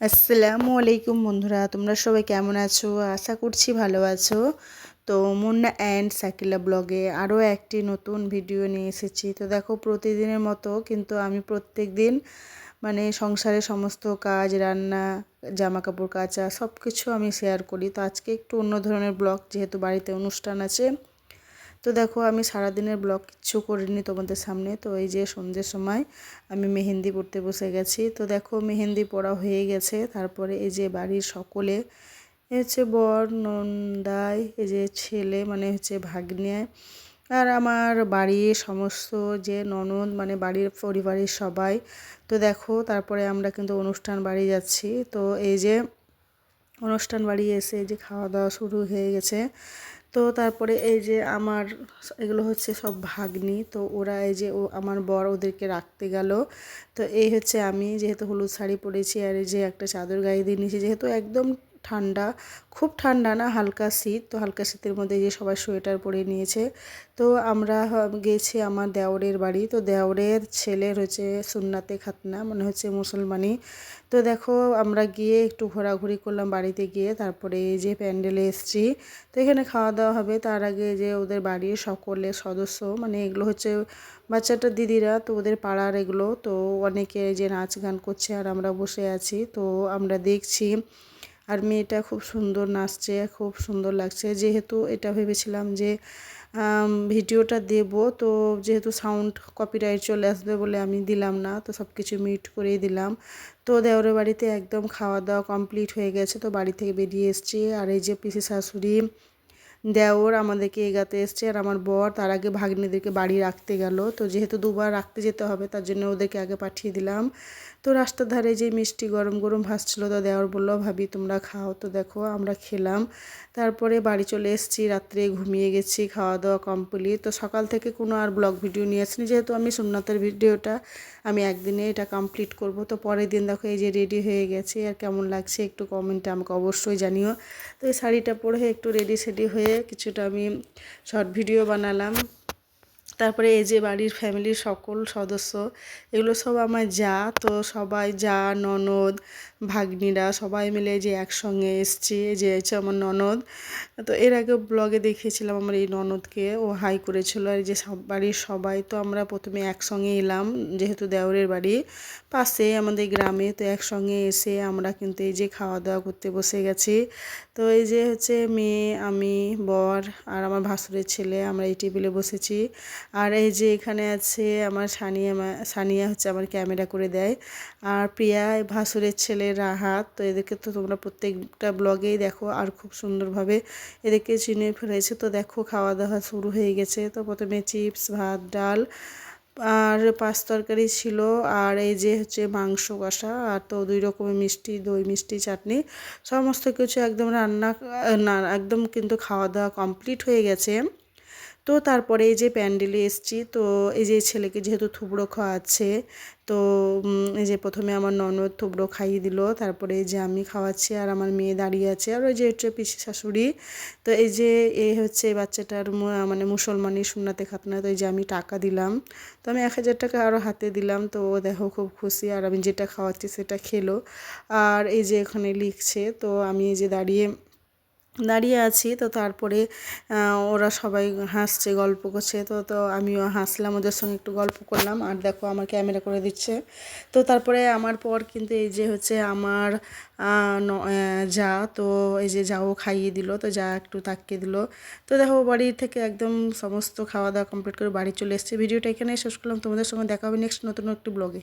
আসসালামু আলাইকুম বন্ধুরা, তোমরা সবাই কেমন আছো? আশা করছি ভালো আছো। তো মুন্না অ্যান্ড সাকিলা ব্লগে আরও একটি নতুন ভিডিও নিয়ে এসেছি। তো দেখো, প্রতিদিনের মতো কিন্তু আমি প্রত্যেক দিন মানে সংসারের সমস্ত কাজ, রান্না জামা কাপড় কাচা সব কিছু আমি শেয়ার করি। তো আজকে একটু অন্য ধরনের ব্লগ যেহেতু বাড়িতে অনুষ্ঠান আছে। তো দেখো, আমি সারাদিনের ব্লগ কিচ্ছু করিনি তোমাদের সামনে। তো এই যে সন্ধ্যের সময় আমি মেহেন্দি পড়তে বসে গেছি। তো দেখো, মেহেন্দি পড়া হয়ে গেছে। তারপরে এই যে বাড়ির সকলে হচ্ছে বর, নন্দাই, এই যে ছেলে মানে হচ্ছে ভাগ্নে, আর আমার বাড়ির সমস্ত যে ননদ মানে বাড়ির পরিবারের সবাই। তো দেখো, তারপরে আমরা কিন্তু অনুষ্ঠান বাড়ি যাচ্ছি। তো এই যে অনুষ্ঠান বাড়ি এসে যে খাওয়া দাওয়া শুরু হয়ে গেছে। তো তারপরে এই যে আমার এগুলো হচ্ছে সব ভাগ্নি, তো ওরা এই যে ও আমার বর ওদেরকে রাখতে গেল। তো এই হচ্ছে আমি যেহেতু হলুদ শাড়ি পরেছি আর এই যে একটা চাদর গায়ে দিয়ে নিয়েছি, যেহেতু একদম ঠান্ডা, খুব ঠান্ডা না, হালকা শীত। তো হালকা শীতের মধ্যে যে সবাই সোয়েটার পরে নিয়েছে। তো আমরা গেছি আমার দেওরের বাড়ি। তো দেওরের ছেলের হচ্ছে সুন্নাতে খাতনা মানে হচ্ছে মুসলমানি। তো দেখো আমরা গিয়ে একটু ঘোরাঘুরি করলাম বাড়িতে গিয়ে। তারপরে এই যে প্যান্ডেলে এসছি। তো এখানে খাওয়া দাওয়া হবে। তার আগে যে ওদের বাড়ির সকলের সদস্য মানে এগুলো হচ্ছে বাচ্চাটার দিদিরা, তো ওদের পাড়ার এগুলো। তো অনেকে যে নাচ গান করছে আর আমরা বসে আছি। তো আমরা দেখছি আর মেয়েটা খুব সুন্দর নাচছে, খুব সুন্দর লাগছে। যেহেতু এটা ভেবেছিলাম যে ভিডিওটা দেব, তো যেহেতু সাউন্ড কপিরাইট চলে আসবে বলে আমি দিলাম না, তো সব কিছু মিট করেই দিলাম। তো দেওরের বাড়িতে একদম খাওয়া দাওয়া কমপ্লিট হয়ে গেছে, তো বাড়ি থেকে বেরিয়ে এসছি। আর এই যে পিসি শাশুড়ি, দেওর আমাদেরকে এগাতে এসছে। আর আমার বর, তার আগে ভাগ্নেদেরকে বাড়ি রাখতে গেল। তো যেহেতু দুবার রাখতে যেতে হবে, তার জন্য ওদেরকে আগে পাঠিয়ে দিলাম। তো রাস্তার ধারে যে মিষ্টি গরম গরম ভাসছিলো তো দেওয়ার বলল, ভাবি, তোমরা খাও। তো দেখো, আমরা খেলাম। তারপরে বাড়ি চলে এসেছি, রাত্রে ঘুমিয়ে গেছি, খাওয়া দাওয়া কমপ্লিট তো সকাল থেকে কোনো আর ব্লগ ভিডিও নিয়ে আসিনি। যেহেতু আমি সুন্নাতের ভিডিওটা, আমি একদিনে এটা কমপ্লিট করব। তো পরের দিন দেখো, এই যে রেডি হয়ে গেছে। আর কেমন লাগছে একটু কমেন্টে আমাকে অবশ্যই জানিও। তো এই শাড়িটা পরে একটু রেডি সেডি হয়ে কিছুটা আমি শর্ট ভিডিও বানালাম। তারপরে এই যে বাড়ির ফ্যামিলির সকল সদস্য, এগুলো সব আমার যা। তো সবাই যা, ননদ, ভাগ্নিরা সবাই মিলে যে একসঙ্গে এসছি যে হচ্ছে আমার ননদ। তো এর আগে ব্লগে দেখিয়েছিলাম আমার এই ননদকে, ও হাই করেছিল। আর যে সব বাড়ির সবাই, তো আমরা প্রথমে একসঙ্গে এলাম, যেহেতু দেওরের বাড়ি। পাশে আমাদের গ্রামে, তো একসঙ্গে এসে আমরা কিন্তু এই যে খাওয়া দাওয়া করতে বসে গেছি। তো এই যে হচ্ছে মেয়ে, আমি, বর আর আমার ভাসুরের ছেলে, আমরা এই টেবিলে বসেছি। আর এই যে এখানে আছে আমার সানিয়া সানিয়া হচ্ছে আমার ক্যামেরা করে দেয়। আর প্রিয়া ভাসুরের ছেলে রাহাত তো এদেরকে তো তোমরা প্রত্যেকটা ব্লগেই দেখো আর খুব সুন্দরভাবে এদেরকে চিনে ফেলেছে। তো দেখো খাওয়া দাওয়া শুরু হয়ে গেছে। তো প্রথমে চিপস, ভাত, ডাল আর পাঁচ তরকারি ছিল। আর এই যে হচ্ছে মাংস কষা আর তো দুই রকমের মিষ্টি, দই, মিষ্টি, চাটনি, সমস্ত কিছু একদম রান্না, না, একদম কিন্তু খাওয়া দাওয়া কমপ্লিট হয়ে গেছে। তো তারপরে এই যে প্যান্ডেলে এসছি, তো এই যে ছেলেকে যেহেতু থুবড়ো খাওয়াচ্ছে, তো এই যে প্রথমে আমার ননদ থুবড়ো খাইয়ে দিল, তারপরে এই যে আমি খাওয়াচ্ছি আর আমার মেয়ে দাঁড়িয়ে আছে আর ওই যে হচ্ছে পিসি শাশুড়ি। তো এই যে এ হচ্ছে এই বাচ্চাটার মানে মুসলমানি সুন্নাতে খাতনা, তো এই যে আমি টাকা দিলাম। তো আমি এক হাজার টাকা আরও হাতে দিলাম, তো ও দেখো খুব খুশি আর আমি যেটা খাওয়াচ্ছি সেটা খেলো। আর এই যে এখানে লিখছে, তো আমি এই যে দাঁড়িয়ে দাঁড়িয়ে আছি, তো তারপরে ওরা সবাই হাসছে, গল্প করছে, তো তো আমিও হাসলাম, ওদের সঙ্গে একটু গল্প করলাম, আর দেখো আমার ক্যামেরা করে দিচ্ছে। তো তারপরে আমার পর কিন্তু এই যে হচ্ছে আমার যা, তো এই যে যাও খাইয়ে দিল, তো যা একটু তাকিয়ে দিল। তো দেখো বাড়ি থেকে একদম সমস্ত খাওয়া দাওয়া কমপ্লিট করে বাড়ি চলে এসেছে। ভিডিওটা এখানে শেষ করলাম, তোমাদের সঙ্গে দেখা হবে নেক্সট নতুন একটি ব্লগে